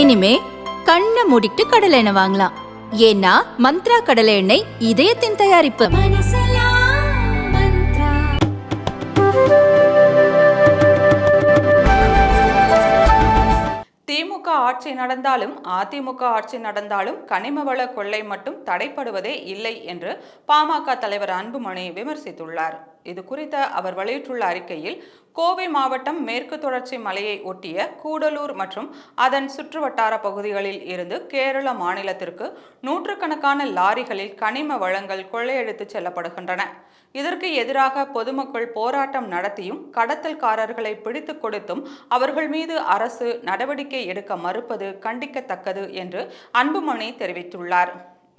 இனிமே கண்ணை மூடிட்டு கடலை எண்ணெய் வாங்கலாம். ஏன்னா மந்த்ரா கடலை எண்ணெய் இதயத்தின் தயாரிப்பு. திமுக ஆட்சி நடந்தாலும் அதிமுக ஆட்சி நடந்தாலும் கனிம வள கொள்ளை மட்டும் தடைப்படுவதே இல்லை என்று பாமக தலைவர் அன்புமணி விமர்சித்துள்ளார். இது குறித்த அவர் வெளியிட்டுள்ள அறிக்கையில் கோவை மாவட்டம் மேற்கு தொடர்ச்சி மலையை ஒட்டிய கூடலூர் மற்றும் அதன் சுற்றுவட்டார பகுதிகளில் இருந்து கேரள மாநிலத்திற்கு நூற்றுக்கணக்கான லாரிகளில் கனிம வளங்கள் கொள்ளையடித்துச் செல்லப்படுகின்றன. இதற்கு எதிராக பொதுமக்கள் போராட்டம் நடத்தியும் கடத்தல்காரர்களை பிடித்து கொடுத்தும் அவர்கள் மீது அரசு நடவடிக்கை எடுக்க மறுப்பது கண்டிக்கத்தக்கது என்று அன்புமணி தெரிவித்துள்ளார்.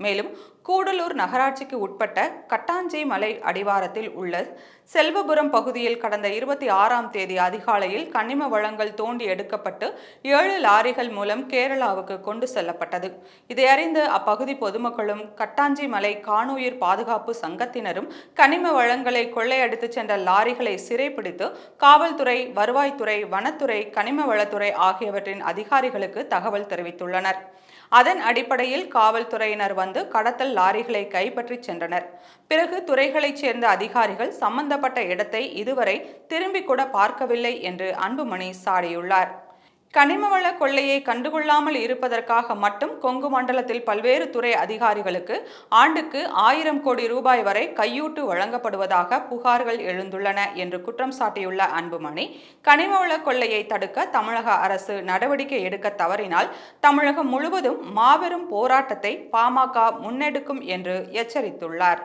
மேலும் கூடலூர் நகராட்சிக்கு உட்பட்ட கட்டாஞ்சி மலை அடிவாரத்தில் உள்ள செல்வபுரம் பகுதியில் கடந்த இருபத்தி ஆறாம் தேதி அதிகாலையில் கனிம வளங்கள் தோண்டி எடுக்கப்பட்டு ஏழு லாரிகள் மூலம் கேரளாவுக்கு கொண்டு செல்லப்பட்டது. இதை அப்பகுதி பொதுமக்களும் கட்டாஞ்சி மலை காணுயிர் பாதுகாப்பு சங்கத்தினரும் கனிம வளங்களை கொள்ளையடித்து சென்ற லாரிகளை சிறைப்பிடித்து காவல்துறை வருவாய்த்துறை வனத்துறை கனிம வளத்துறை ஆகியவற்றின் அதிகாரிகளுக்கு தகவல் தெரிவித்துள்ளனர். அதன் அடிப்படையில் காவல்துறையினர் வந்து கடத்தல் லாரிகளை கைப்பற்றி சென்றனர். பிறகு துறைகளைச் சேர்ந்த அதிகாரிகள் சம்பந்தப்பட்ட இடத்தை இதுவரை திரும்பிக் கூட பார்க்கவில்லை என்று அன்புமணி சாடியுள்ளார். கனிமவள கொள்ளையை கண்டுகொள்ளாமல் இருப்பதற்காக மட்டும் கொங்கு மண்டலத்தில் பல்வேறு துறை அதிகாரிகளுக்கு ஆண்டுக்கு ஆயிரம் கோடி ரூபாய் வரை கையூட்டு வழங்கப்படுவதாக புகார்கள் எழுந்துள்ளன என்று குற்றம் சாட்டியுள்ள அன்புமணி கனிமவள கொள்ளையை தடுக்க தமிழக அரசு நடவடிக்கை எடுக்க தவறினால் தமிழகம் முழுவதும் மாபெரும் போராட்டத்தை பாமக முன்னெடுக்கும் என்று எச்சரித்துள்ளார்.